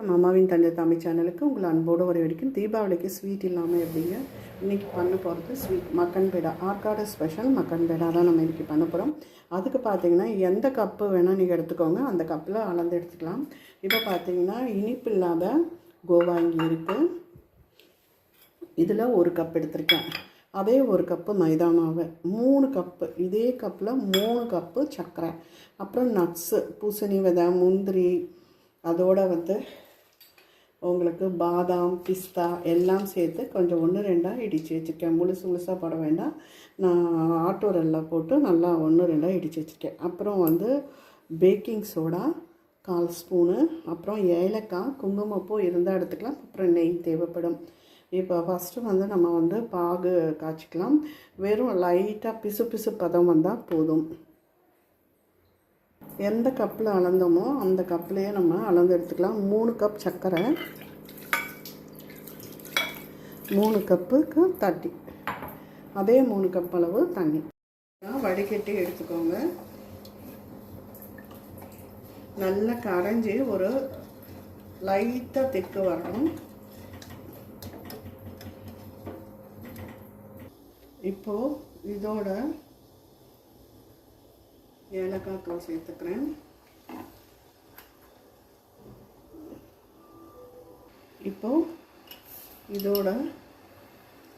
அம்மாவின் தந்தை தாமி சேனலுக்கு உங்களை அன்போடு வர தீபாவளிக்கு ஸ்வீட் இல்லாமல் எப்படிங்க? இன்றைக்கி பண்ண போகிறது ஸ்வீட் மக்கன் பேடா ஆற்காடு ஸ்பெஷல் மக்கன் பேடா தான் நம்ம இன்றைக்கி பண்ண போகிறோம் அதுக்கு பார்த்தீங்கன்னா எந்த கப்பு வேணால் நீங்கள் எடுத்துக்கோங்க. அந்த கப்பில் அளந்து எடுத்துக்கலாம். இப்போ பார்த்தீங்கன்னா இனிப்பு இல்லாத கோவா இங்கே இருக்குது இதில் ஒரு கப் எடுத்திருக்கேன். அதே ஒரு கப்பு மைதா மாவு. மூணு கப்பு இதே கப்பில் மூணு கப்பு சர்க்கரை. அப்புறம் நட்ஸு பூசணி விதை முந்திரி அதோடு வந்து உங்களுக்கு பாதாம் பிஸ்தா எல்லாம் சேர்த்து கொஞ்சம் ஒன்று ரெண்டாக இடித்து வச்சுருக்கேன் முழுசு முழுசாக போட வேண்டாம். நான் ஆட்டோரெல்லாம் போட்டு நல்லா ஒன்று ரெண்டாக இடித்து வச்சுருக்கேன் அப்புறம் வந்து பேக்கிங் சோடா கால் ஸ்பூனு அப்புறம் ஏலக்காய் குங்குமப்பூ இருந்தால் எடுத்துக்கலாம். அப்புறம் நெய் தேவைப்படும். இப்போ ஃபஸ்ட்டு வந்து நம்ம வந்து பாகு காய்ச்சிக்கலாம். வெறும் லைட்டாக பிசு பிசு பதம் வந்தால் போதும். எந்த கப்பில் அளந்தோமோ அந்த கப்லேயே நம்ம அளந்து எடுத்துக்கலாம். மூணு கப் சர்க்கரை மூணு கப்புக்கு தட்டி. அதே மூணு கப் அளவு தண்ணி. வடிகட்டி எடுத்துக்கோங்க. நல்லா கரைஞ்சி ஒரு லைட்டாக திக்கு வரணும். இப்போது இதோட ஏலக்காய் தூள் சேர்த்துக்கிறேன். இப்போது இதோட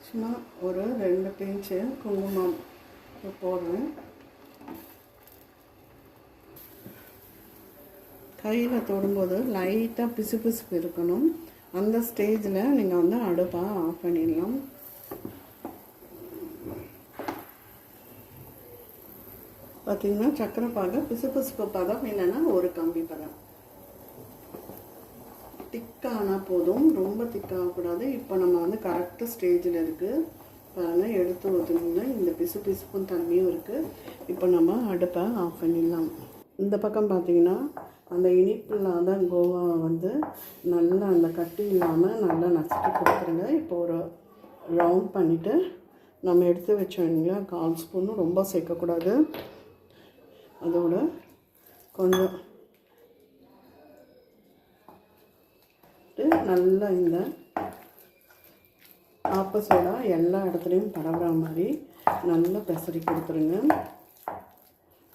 சும்மா ஒரு ரெண்டு பிஞ்சு குங்குமம் போடுறேன். கையில் தொடும்போது லைட்டாக பிசு பிசுப்பு இருக்கணும். அந்த ஸ்டேஜில் நீங்கள் வந்து அடுப்பாக ஆஃப் பண்ணிடலாம். பார்த்தீங்கன்னா சக்கரை பாகு பிசுபிசுப்பு பதம் என்னென்னா ஒரு கம்பி பதம். திக்கானா போதும். ரொம்ப திக்காகக்கூடாது இப்போ நம்ம வந்து கரெக்டாக ஸ்டேஜில் இருக்குது பாருங்கள் எடுத்து ஊற்றினீங்கன்னா இந்த பிசு பிசுப்பும் தண்ணியும் இருக்குது இப்போ நம்ம அடுப்பை ஆஃப் பண்ணிடலாம். இந்த பக்கம் பார்த்தீங்கன்னா அந்த இனிப்பு இல்லாத கோவாவை வந்து நல்லா அந்த கட்டி இல்லாமல் நல்லா நசுக்கி கொடுத்துருங்க. இப்போ ஒரு ரவுண்ட் பண்ணிவிட்டு நம்ம எடுத்து வச்சோம் இல்லைங்களா கால் ஸ்பூனும் ரொம்ப சேர்க்கக்கூடாது. அதோட கொஞ்சம் நல்லா இந்த ஆப்பசோடா எல்லா இடத்துலையும் பரவுற மாதிரி நல்லா பெசரி கொடுத்துருங்க.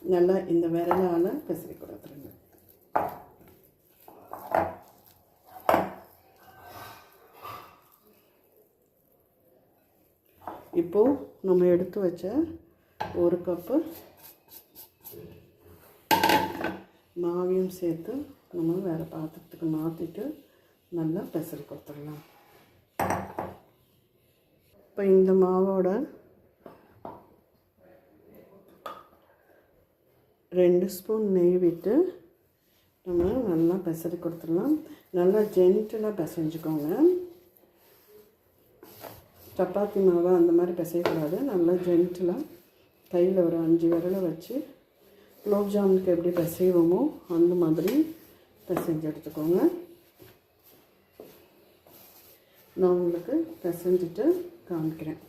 நல்லா இந்த விரலால் பெசரி கொடுத்துருங்க. இப்போது நம்ம எடுத்து வச்ச ஒரு கப்பு மாவையும் சேர்த்து நம்ம வேறு பாத்திரத்துக்கு மாற்றிட்டு நல்லா பெசரி கொடுத்துடலாம். இப்போ இந்த மாவோட ரெண்டு ஸ்பூன் நெய் விட்டு நம்ம நல்லா பெசரி கொடுத்துடலாம். நல்லா ஜென்டலாக பிசைஞ்சுக்கோங்க. சப்பாத்தி மாவு அந்த மாதிரி பிசையக்கூடாது. நல்லா ஜென்டலாக கையில் ஒரு அஞ்சு விரலை வச்சு குலோப் ஜாமுனுக்கு எப்படி பிசைவோமோ அந்த மாதிரி பிசைஞ்சு எடுத்துக்கோங்க. நான் உங்களுக்கு பிசைஞ்சிட்டு காமிக்கிறேன்.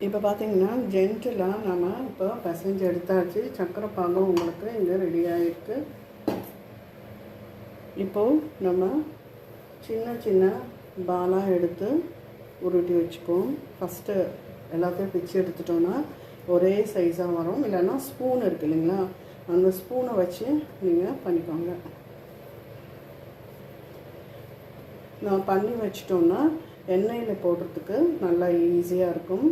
இப்போ பார்த்தீங்கன்னா ஜென்டிலாக நம்ம இப்போ பிசைஞ்சு எடுத்தாச்சு. சக்கரை பாகம் உங்களுக்கு இங்கே ரெடி ஆகிருக்கு இப்போது நம்ம சின்ன சின்ன பாலாக எடுத்து உருட்டி வச்சுக்குவோம் ஃபஸ்ட்டு எல்லாத்தையும் பிச்சு எடுத்துட்டோன்னா ஒரே சைஸாக வரும். இல்லைன்னா ஸ்பூன் இருக்குது இல்லைங்களா? அந்த ஸ்பூனை வச்சு நீங்கள் பண்ணிக்கோங்க. நான் பண்ணி வச்சிட்டோன்னா எண்ணெயில் போடுறதுக்கு நல்லா ஈஸியாக இருக்கும்.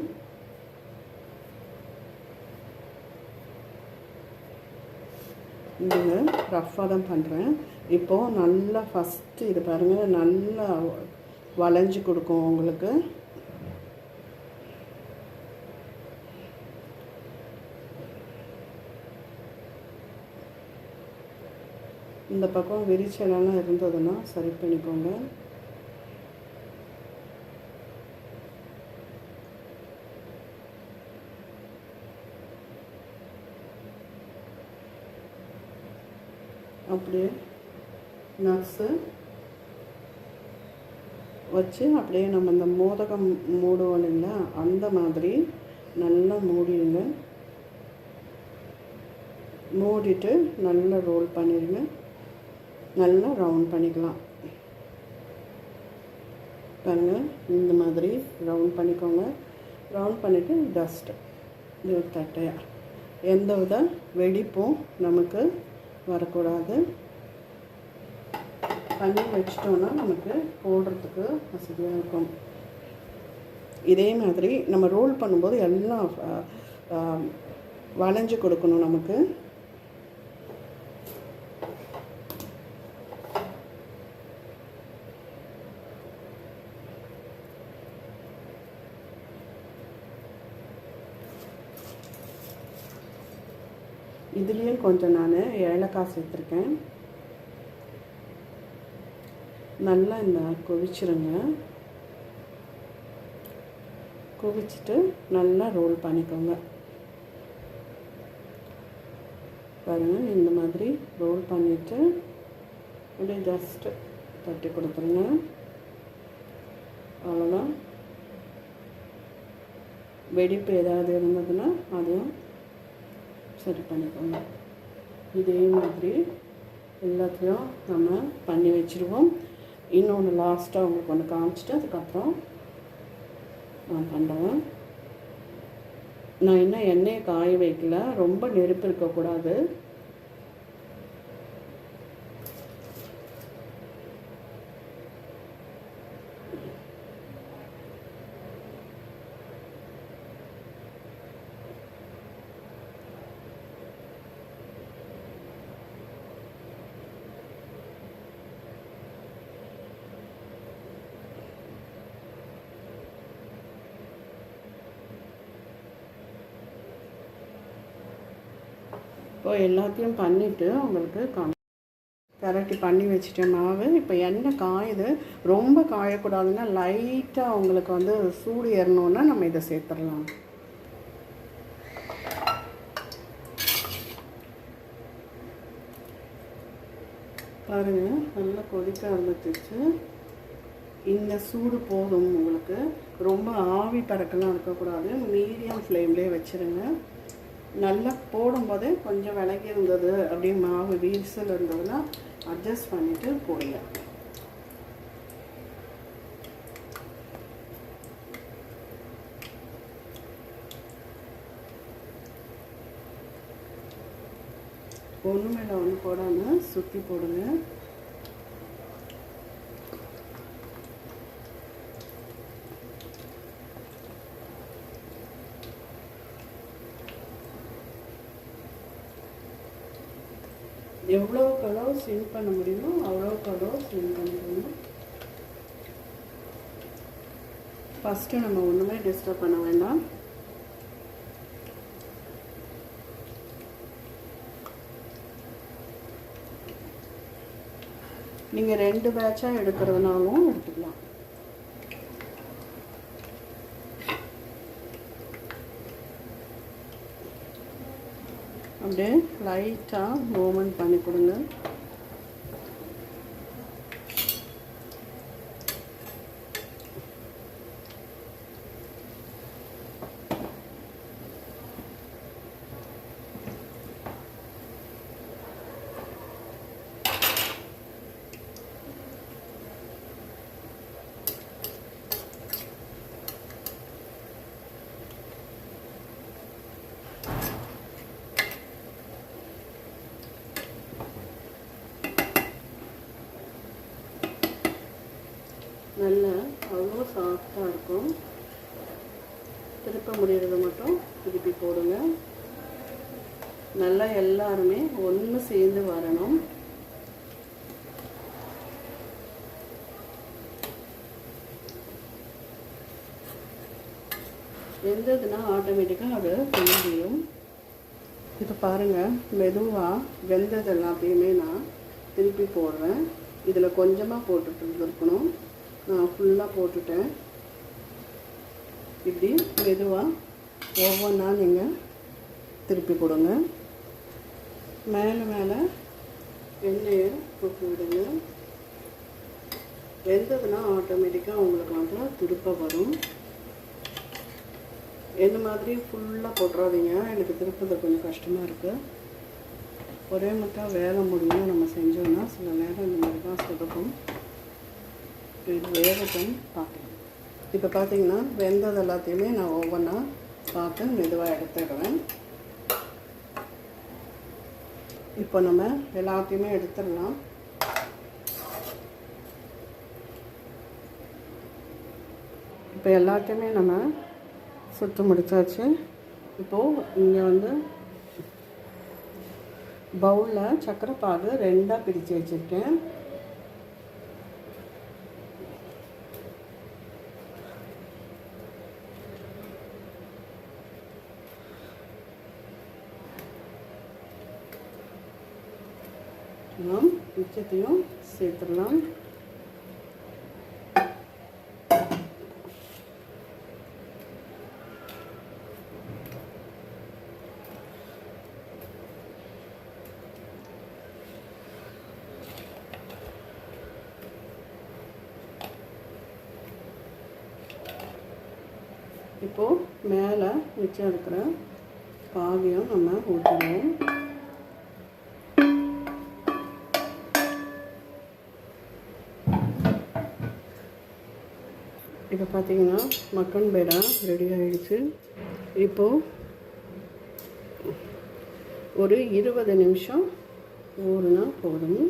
இதுங்க ரஃப்பாக தான் பண்ணுறேன் இப்போது நல்லா ஃபஸ்ட்டு இது பாருங்கள் நல்லா வளைஞ்சு கொடுக்கும் உங்களுக்கு. இந்த பக்கம் விரிச்சலெல்லாம் இருந்ததுன்னா சரி பண்ணிக்கோங்க. அப்படியே நர்ஸு வச்சு அப்படியே நம்ம இந்த மோதகம் மூடுவோம் இல்லைங்களா? அந்த மாதிரி நல்லா மூடிடுங்க. மூடிட்டு நல்லா ரோல் பண்ணிடுங்க. நல்லா ரவுண்ட் பண்ணிக்கலாம். பாருங்கள் இந்த மாதிரி ரவுண்ட் பண்ணிக்கோங்க. ரவுண்ட் பண்ணிவிட்டு டஸ்ட்டு இது ஒரு தட்டையாக எந்த வித வெடிப்பும் நமக்கு வரக்கூடாது. பண்ணி வச்சிட்டோன்னா நமக்கு போடுறதுக்கு வசதியாக இருக்கும். இதே மாதிரி நம்ம ரோல் பண்ணும்போது எல்லாம் வளைஞ்சு கொடுக்கணும் நமக்கு. இதுலேயும் கொஞ்சம் நான் ஏலக்காய் சேர்த்துருக்கேன். நல்லா இந்த கொதிச்சிருங்க. குவிச்சிட்டு நல்லா ரோல் பண்ணிக்கோங்க. பாருங்கள் இந்த மாதிரி ரோல் பண்ணிவிட்டு அப்படியே ஜஸ்ட்டு தட்டி கொடுத்துருங்க. அவ்வளோதான் வெடிப்பு ஏதாவது இருந்ததுன்னா அதையும் சரி பண்ணிக்கோங்க. இதே மாதிரி எல்லாத்தையும் நம்ம பண்ணி வச்சுருவோம். இன்னொன்று லாஸ்ட்டாக உங்களுக்கு ஒன்று காமிச்சிட்டு அதுக்கப்புறம் நான் பண்ணுறேன் நான் இன்னும் எண்ணெயை காய வைக்கல. ரொம்ப நெருப்பு இருக்கக்கூடாது. இப்போ எல்லாத்தையும் பண்ணிவிட்டு உங்களுக்கு காமி பண்ணி வச்சுட்டேன் மாவு. இப்போ எண்ணெய் காயுது. ரொம்ப காயக்கூடாதுன்னா லைட்டாக உங்களுக்கு வந்து சூடு ஏறணுன்னா நம்ம இதை சேர்த்துடலாம். பாருங்கள் நல்லா கொதிக்க ஆரம்பிச்சிச்சு இந்த சூடு போதும் உங்களுக்கு. ரொம்ப ஆவி பறக்கலாம் இருக்கக்கூடாது. மீடியம் ஃப்ளேம்லேயே வச்சுருங்க. நல்லா போடும்போதே கொஞ்சம் விலகி இருந்தது அப்படியே மாவு வீசல் இருந்ததுன்னா அட்ஜஸ்ட் பண்ணிவிட்டு போடுங்க. ஒன்று மேலே ஒன்று போடாமல் சுற்றி போடுங்க. எவ்வளோக்கு அளவு ஸ்விம் பண்ண முடியுமோ அவ்வளோக்கு அளவு ஸ்விம் பண்ணிக்கணும் ஃபஸ்ட்டு நம்ம ஒன்றுமே டிஸ்டர்ப் பண்ண வேண்டாம். நீங்கள் ரெண்டு பேட்சாக எடுக்கிறதுனாலும் எடுத்துக்கலாம். அப்படியே லைட்டாக மூமெண்ட் பண்ணி கொடுங்க நல்லா அவ்வளோ சாஃப்டாக இருக்கும். திருப்ப முடியறது மட்டும் திருப்பி போடுங்க. நல்லா எல்லாருமே ஒன்று சேர்ந்து வரணும். வெந்ததுன்னா ஆட்டோமேட்டிக்காக அது முடியும் இப்போ பாருங்கள் மெதுவாக வெந்தது எல்லாத்தையுமே நான் திருப்பி போடுறேன். இதில் கொஞ்சமாக போட்டுட்டு இருக்கணும். ஃபுல்லாக போட்டுட்டேன். இப்படி மெதுவாக ஒவ்வொன்றா நீங்கள் திருப்பி கொடுங்க. மேலே மேலே எண்ணெயை தூக்கி விடுங்க. வெந்ததுன்னா ஆட்டோமேட்டிக்காக உங்களுக்கு வந்து திருப்ப வரும். இந்த மாதிரி ஃபுல்லாக போட்டுறாதீங்க எனக்கு திருப்பது கொஞ்சம் கஷ்டமாக இருக்குது ஒரே மட்டும் வேலை முடியும் நம்ம செஞ்சோம்னா சில நேரம் இந்த மாதிரி தான் சொதப்பும். இது வேகட்டும் பார்க்கலாம். இப்போ பார்த்தீங்கன்னா வெந்தது எல்லாத்தையுமே நான் ஒவ்வொன்றா பார்த்து மெதுவாக எடுத்துடுவேன் இப்போ நம்ம எல்லாத்தையுமே எடுத்துடலாம். இப்போ எல்லாத்தையுமே நம்ம சுட்டு முடித்தாச்சு இப்போது இங்கே வந்து பவுலில் சக்கரை பாகு ரெண்டாக பிரித்து வச்சுருக்கேன். நாம் மிச்சத்தையும் சேர்த்துடலாம். இப்போது மேலே மிச்சம் இருக்கிற பாகியம் நம்ம ஊற்றுவோம் இப்போ பார்த்தீங்கன்னா மக்கன் பேடா ரெடி ஆகிடுச்சு இப்போது ஒரு இருபது நிமிஷம் ஊறுனா போதும்.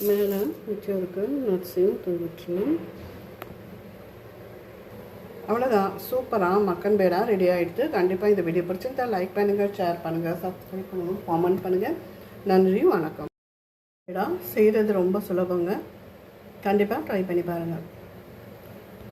மேலே மிச்சம் இருக்க நட்ஸையும் தூவிட்டுருவோம் அவ்வளோதான் சூப்பராக மக்கன் பேடா ரெடி ஆகிடுது கண்டிப்பாக இந்த வீடியோ பிடிச்சிருந்தா லைக் பண்ணுங்கள் ஷேர் பண்ணுங்கள் சப்ஸ்கிரைப் பண்ணுங்கள் காமெண்ட் பண்ணுங்கள் நன்றி வணக்கம். பேடா செய்கிறது ரொம்ப சுலபங்க. கண்டிப்பாக ட்ரை பண்ணி பாருங்கள்